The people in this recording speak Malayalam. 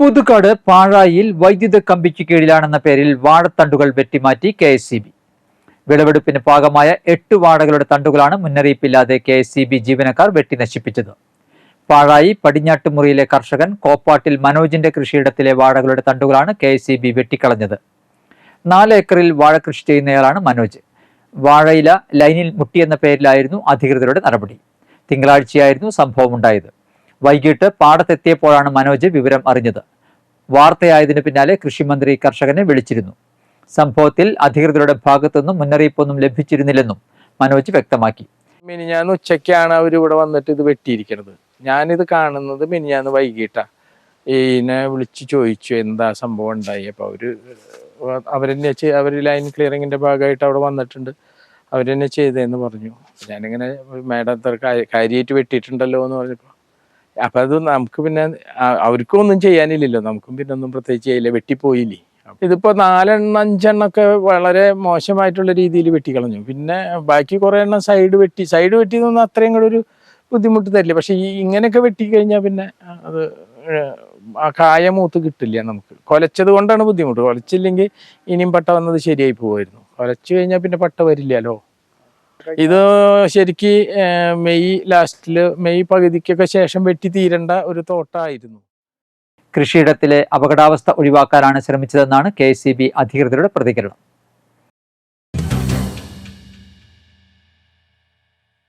പുതുക്കാട് പാഴായിൽ വൈദ്യുത കമ്പിക്ക് കീഴിലാണെന്ന പേരിൽ വാഴത്തണ്ടുകൾ വെട്ടിമാറ്റി കെ എസ് സി ബി. വിളവെടുപ്പിന് ഭാഗമായ എട്ട് വാഴകളുടെ തണ്ടുകളാണ് മുന്നറിയിപ്പില്ലാതെ കെ എസ് സി ബി ജീവനക്കാർ വെട്ടിനശിപ്പിച്ചത്. പാഴായി പടിഞ്ഞാട്ടുമുറിയിലെ കർഷകൻ കോപ്പാട്ടിൽ മനോജിന്റെ കൃഷിയിടത്തിലെ വാഴകളുടെ തണ്ടുകളാണ് കെ എസ് സി ബി വെട്ടിക്കളഞ്ഞത്. നാല് ഏക്കറിൽ വാഴ കൃഷി ചെയ്യുന്നയാളാണ് മനോജ്. വാഴയില ലൈനിൽ മുട്ടിയെന്ന പേരിലായിരുന്നു അധികൃതരുടെ നടപടി. തിങ്കളാഴ്ചയായിരുന്നു സംഭവമുണ്ടായത്. വൈകിട്ട് പാടത്തെത്തിയപ്പോഴാണ് മനോജ് വിവരം അറിഞ്ഞത്. വാർത്തയായതിനു പിന്നാലെ കൃഷിമന്ത്രി കർഷകനെ വിളിച്ചിരുന്നു. സംഭവത്തിൽ അധികൃതരുടെ ഭാഗത്തുനിന്നും മുന്നറിയിപ്പൊന്നും ലഭിച്ചിരുന്നില്ലെന്നും മനോജ് വ്യക്തമാക്കി. മിനിഞ്ഞാന്ന് ഉച്ചയ്ക്കാണ് അവർ ഇവിടെ വന്നിട്ട് ഇത് വെട്ടിയിരിക്കുന്നത് ഞാനിത് കാണുന്നത് മിനിഞ്ഞാന്ന് വൈകിട്ടാ. ഇതിനെ വിളിച്ചു ചോദിച്ചു എന്താ സംഭവം ഉണ്ടായി? അപ്പോൾ അവർ അവരെന്നെ അവർ ലൈൻ ക്ലിയറിങ്ങിന്റെ ഭാഗമായിട്ട് അവിടെ വന്നിട്ടുണ്ട്. അവരെന്നെ ചെയ്തതെന്ന് പറഞ്ഞു. ഞാനിങ്ങനെ മാഡം കാര്യമായിട്ട് വെട്ടിയിട്ടുണ്ടല്ലോ എന്ന് പറഞ്ഞപ്പോൾ അപ്പം അത് നമുക്ക് പിന്നെ അവർക്കും ഒന്നും ചെയ്യാനില്ലല്ലോ. നമുക്കും പിന്നെ ഒന്നും പ്രത്യേകിച്ച് ചെയ്യില്ല. വെട്ടിപ്പോയില്ലേ. ഇതിപ്പോ നാലെണ്ണം അഞ്ചെണ്ണൊക്കെ വളരെ മോശമായിട്ടുള്ള രീതിയിൽ വെട്ടിക്കളഞ്ഞു. പിന്നെ ബാക്കി കുറെ എണ്ണം സൈഡ് വെട്ടി. സൈഡ് വെട്ടിയതൊന്നും അത്രയും കൂടെ ഒരു ബുദ്ധിമുട്ട് തരില്ല. പക്ഷെ ഈ ഇങ്ങനെയൊക്കെ വെട്ടിക്കഴിഞ്ഞാൽ പിന്നെ അത് ആ കായ മൂത്ത് കിട്ടില്ല നമുക്ക്. കൊലച്ചത് കൊണ്ടാണ് ബുദ്ധിമുട്ട്. കൊലച്ചില്ലെങ്കിൽ ഇനിയും പട്ട വന്നത് ശരിയായി പോകുമായിരുന്നു കൊലച്ചു കഴിഞ്ഞാൽ പിന്നെ പട്ട വരില്ലല്ലോ. ഇത് ശരിക്ക് മെയ് ലാസ്റ്റിൽ മെയ് പകുതിക്കൊക്കെ ശേഷം വെട്ടി തീരേണ്ട ഒരു തോട്ടായിരുന്നു. കൃഷിയിടത്തിലെ അപകടാവസ്ഥ ഒഴിവാക്കാനാണ് ശ്രമിച്ചതെന്നാണ് കെ അധികൃതരുടെ പ്രതികരണം.